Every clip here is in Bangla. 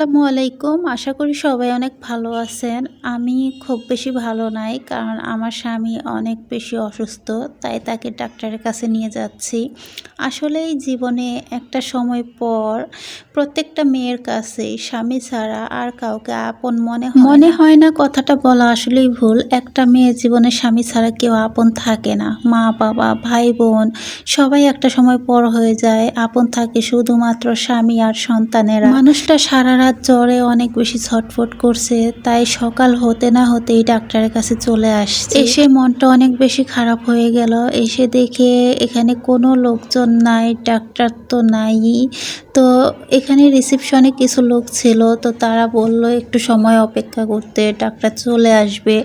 আসসালামু আলাইকুম। আশা করি সবাই অনেক ভালো আছেন। আমি খুব বেশি ভালো নাই কারণ আমার স্বামী অনেক বেশি অসুস্থ তাই তাকে ডাক্তারের কাছে নিয়ে যাচ্ছি। আসলেই জীবনে একটা সময় পর প্রত্যেকটা মেয়ের কাছেই স্বামী ছাড়া আর কাউকে আপন মনে মনে হয় না কথাটা বলা আসলেই ভুল। একটা মেয়ের জীবনে স্বামী ছাড়া কেউ আপন থাকে না। মা বাবা ভাই বোন সবাই একটা সময় পর হয়ে যায়। আপন থাকে শুধুমাত্র স্বামী আর সন্তানেরা। মানুষটা সারা রাত জ্বরে অনেক বেশি ছটফট করছে, তাই সকাল হতে না হতেই ডাক্তারের কাছে চলে আসছে। এসে মনটা অনেক বেশি খারাপ হয়ে গেল। এসে দেখে এখানে কোনো লোকজন নাই, ডাক্তার তো নাই। তো এখানে রিসেপশনে কিছু লোক ছিল, তো তারা বলল, একটু সময় অপেক্ষা করতে, ডাক্তার চলে আসবে।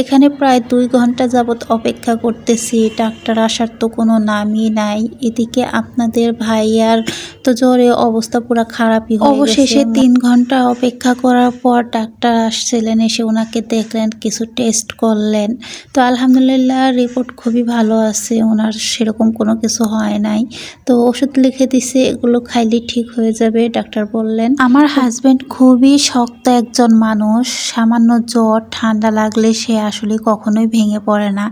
এখানে প্রায় দুই ঘণ্টা যাবত অপেক্ষা করতেছি, ডাক্তার আসার তো কোনো নামই নাই। এদিকে আপনাদের ভাইয়ার তো জ্বরে অবস্থা পুরো খারাপই অবশেষে তিন ঘণ্টা অপেক্ষা করার পর ডাক্তার আসছিলেন, এসে ওনাকে দেখলেন, কিছু টেস্ট করলেন। তো আলহামদুলিল্লাহ রিপোর্ট খুবই ভালো আছে, ওনার সেরকম কোনো কিছু হয় নাই। তো ওষুধ লিখে দিছে, এগুলো খাইলে ঠিক হয়ে যাবে, ডাক্তার বললেন। আমার হাজবেন্ড খুবই শক্ত একজন মানুষ, সামান্য জ্বর, ঠান্ডা লাগলে সে আসলে কখনোই ভেঙে পড়ে না।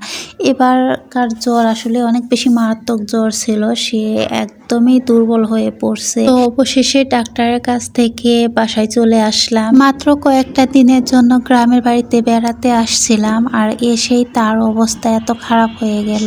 এবারকার জ্বর আসলে অনেক বেশি মারাত্মক জ্বর ছিল, সে একদমই দুর্বল হয়ে পড়ছে। তো অবশেষে ডাক্তারের কাছ থেকে বাসায় চলে আসলাম। মাত্র কয়েকটা দিনের জন্য গ্রামের বাড়িতে বেড়াতে আসছিলাম আর এসেই তার অবস্থা এত খারাপ হয়ে গেল।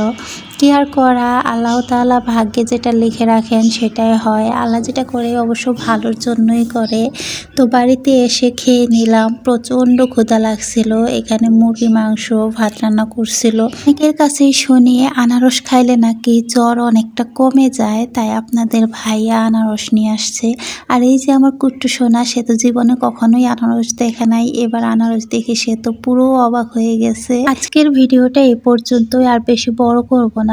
কি আর করা, আল্লাহ তাআলা ভাগ্যে যেটা লিখে রাখেন সেটাই হয়। আল্লাহ যেটা করে অবশ্য ভালোর জন্যই করে। তো বাড়িতে এসে খেয়ে নিলাম। প্রচণ্ড ক্ষুধা লাগছিল। এখানে মুরগি, মাংস, ভাত রান্না করছিল। অনেকের কাছেই শুনি, আনারস খাইলে নাকি জ্বর অনেকটা কমে যায়? তাই আপনাদের ভাইয়া আনারস নিয়ে আসছে। আর এই যে আমার কুট্টু সোনা, সে তো জীবনে কখনোই আনারস দেখে নাই। এবার আনারস দেখে সে তো পুরো অবাক হয়ে গেছে। আজকের ভিডিওটা এ পর্যন্তই। আর বেশি বড় করব না।